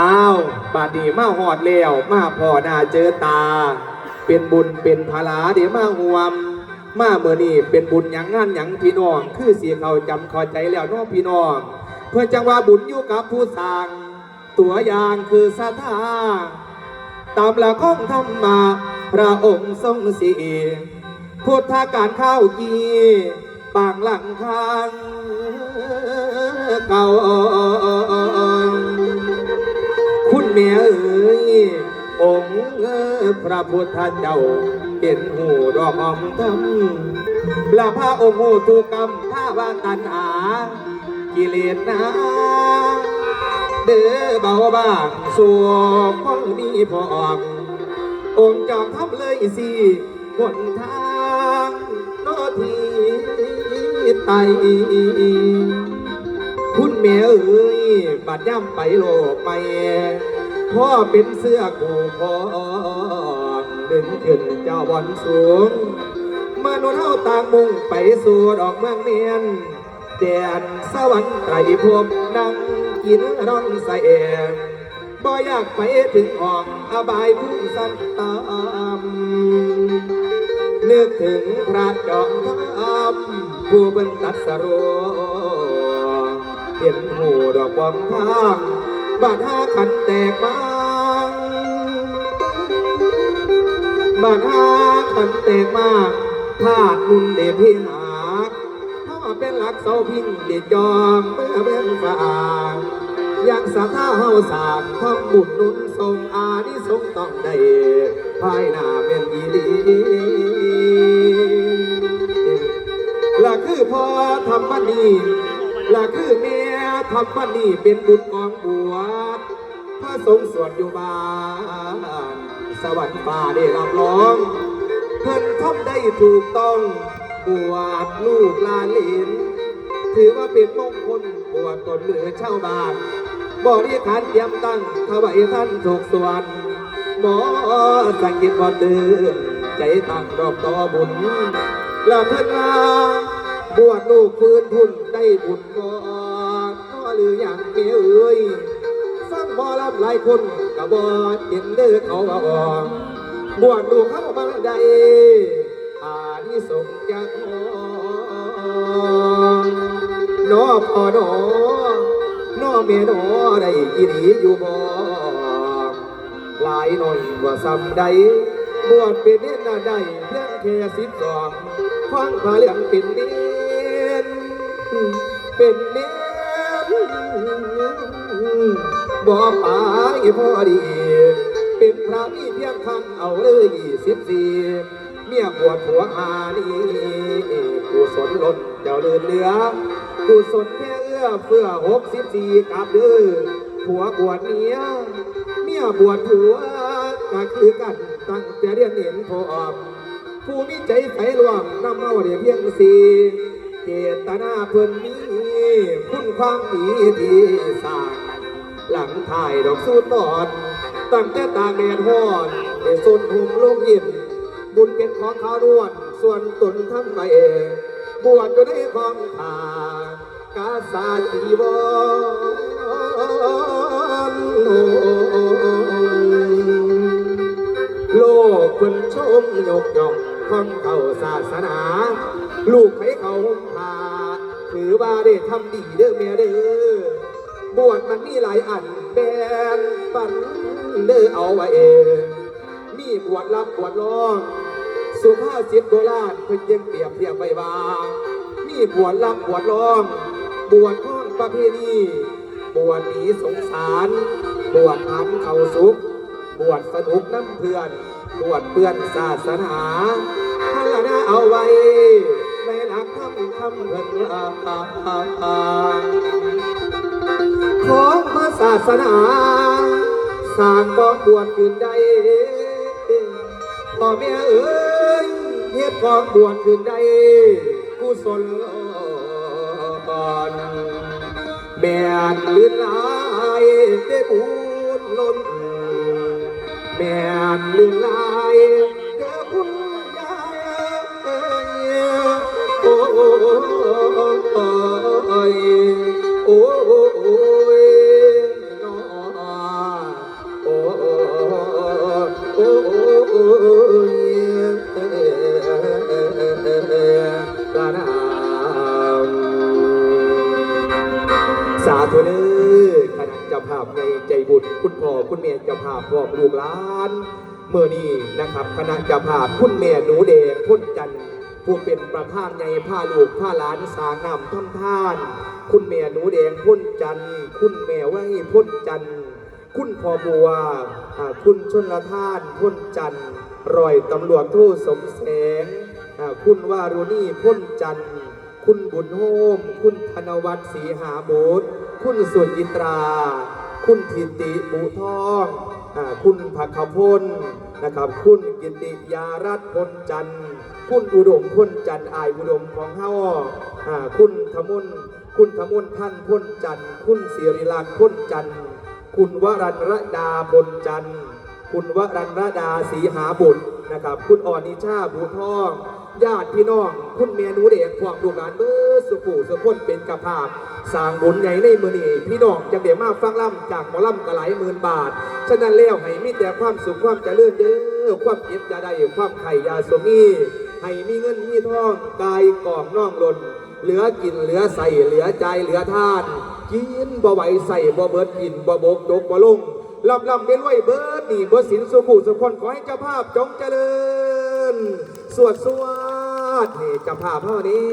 อ้าวบาดนีมาหอดแล้วมาพ่อหน้าเจอตา เป็นบุญเป็นภาลาเดี๋ยวมาห่วม มาเมื่อนี้เป็นบุญหยังงานหยังพี่น้อง คือเสียเขาจำเขอใจแล้วน้องพี่น้อง เพื่อจังว่าบุญอยู่กับผู้สร้าง ตัวอย่างคือศรัทธาตามหลักของธรรมะพระองค์ทรงสีพุทธการข้าวกีปางหลังคางเก่า คุณแม่เอ๋ยองค์พระพุทธเจ้าเป็นหูดอกอมทำละพระองค์หูทุกกรรมถ้าว่าตันหา กิเลสนาเด้อเบาบางสัวคนมีพออกองค์จอมทำเลยสิหนทางโนทีไตคุณแม่เอ้ยบัดย่ำไปโลกไป พ่อเป็นเสื้อกูพองดึงขึ้นเจ้าบอนสูงมนุษย์เฮาต่างมุ่งไปสู่ดอกเมืองเมียนแดนสวรรค์ไตรภพนั่งกินร้อนใส่เองบ่อยากไปถึงออกอบายผู้สันตามนึกถึงพระจอมทัพผู้เป็นตัดสรเห็นหูดอกบอมทางบาดหาขันแตกมา บาดหาขันแตกมาธาตุมุนเดพิหากพ่อเป็นหลักเสาพิงเด็ดจอมเมื่อเบื้องฝ่าอย่างสาธาเฮาสามทำบุญนุนทรงอานิสงส์ต้องได้ภายหน้าเป็นอีดีละคือพ่อทำมันนี่ละคือแม่ทำมันนี่เป็นบุญกองบวชพระสงฆ์สวดอยู่บ้าน สวรรค์ฟ้าได้รับรอง เพิ่นทำได้ถูกต้องบวชลูกลานเหลนถือว่าเป็นมงคลบวชตนหลือชาวบ้านบริขารเตรียมตั้งถวายท่านถูกส่วนหมอสังกิตบ่ตื่นใจตั้งดอกต่อบุญและเพิ่นว่าบวชลูกพื้นทุนได้บุญบ่ก็หรืออย่างเอ้ย หลายคนก็บ่เห็นเด้อเขาว่าออกบวชลูเข้ามาได้อานิสงส์จากหอนอพอนอนอเมียนอได้ยินดีอยู่บ่หลายหน่อยว่าซ้ำใดบวชเป็นเน้นได้เพียงแค่สิบสองฟังพาเรื่องเป็นเน้นเป็นเน้น บ่ปายพอดี เป็นพระมีเพียงคำเอาเลยสิบสี่เมียบวชผัวอานี่กุศลล้นเจ้าเลือนเหลือกุศลแค่เอื้อเพื่อหกสิบสี่กับเด้อผัวบวชเมียเมียบวชผัวก็คือกันตั้งแต่เรียนเห็นพอมผู้มีใจใสรวมนำเอาเดียเพียงสี่เจตนาเพิ่นมีคุณความดีที่สร้าง หลังถ่ายดอกสูดนอนตั้งแต่ตากแดดฮ้อนเดสุนหุมลูกยินบุญเป็นของเขาด้วน ส่วนตนทำไปเองบวชก็ได้ของทากาสาจีวรโลกคนชมยกย่องของเขาศาสนา ลูกให้เขาห่มผ้าถือว่าได้ทำดีเด้อแม่เด้อ บวชมันมีหลายอันแบนปันเด้อเอาไว้เองมีบวชรับบวชรอง สุภาษิตโบราณเพิ่นยังเปรียบเทียบไว้ว่ามีบวชรับบวชรอง บวชข้องประเพณีบวชหนีสงสาร บวชพันเขาสุข บวชสนุกน้ำเพื่อน บวชเพื่อนศาสนาพานาเอาไว้ในหลักธรรมคำเพิ่นว่าของพระ ศาสนาสร้างกองบวชขึ้นได้พ่อแม่เอ้ยเฮ็ดกองบวชขึ้นได้กุศลก่อนแม่นลื่นลายได้บุญล้นแม่นลื่นลายเด้อคุณยายโอ้ยโอ้ย สาธุเลยคณะจำภาพในใจบุญคุณพ่อคุณแม่เจ้าภาพพร้อลูกหลานเมื่อนี้นะครับ คณะเจ้าภาพคุณแม่หนูแดงพ้นจันผู้เป็นประธานในผ้าลูกผ้าหลานสางนำทำท่าน คุณแม่หนูแดงพ้นจันคุณแม่ไว้พ้นจันคุณพ่อบัวคุณชนละท่านพ้นจันรอยตำรวจทูตสมแสงคุณวารุณีพ้นจันท คุณบุญโฮม คุณธนวัฒน์ศรีหาโบสคุณสุจิตรา คุณทิติบุทองอ่าคุณภักขพลนะครับ คุณกิติยารัตน์พลจันทร์ คุณอุดมพลจันทร์อายอุดมของเฮาอ่าคุณธมุนคุณธมุนท่านพลจันทร์ คุณศิริลักษณ์พลจันทร์ คุณวรันรดาบนจันทร์คุณวรันรดาสีหาบุตรนะครับ คุณอ่อนนิชาบูทอง ญาติพี่น้อง คุณเมียนูเด็กพวกลูกหลานเบอร์สุขุสุขคนเป็นกระภาพสร้างบุญใหญ่ในมือนี้พี่น้องจะเดี๋ยมาฟังล่ำจากหมอล่ำกระหลายหมื่นบาท ฉะนั้นแล้วให้มีแต่ความสุขความเจริญเด้อความเก็บยาได้ความไข่ยาสมีให้มีเงินมีทองกายกองน่องหล่นเหลือกินเหลือใส่เหลือใจเหลือทานกินบ่ไหวใส่บ่เบิดกินบ่บกจกบ่ลงลำลำเป็นไว้เบิดนี่เบิดสินสุขุสุขคนขอให้เจ้าภาพจงเจริญ สวดสวดเทจ้าภาพเท่านี้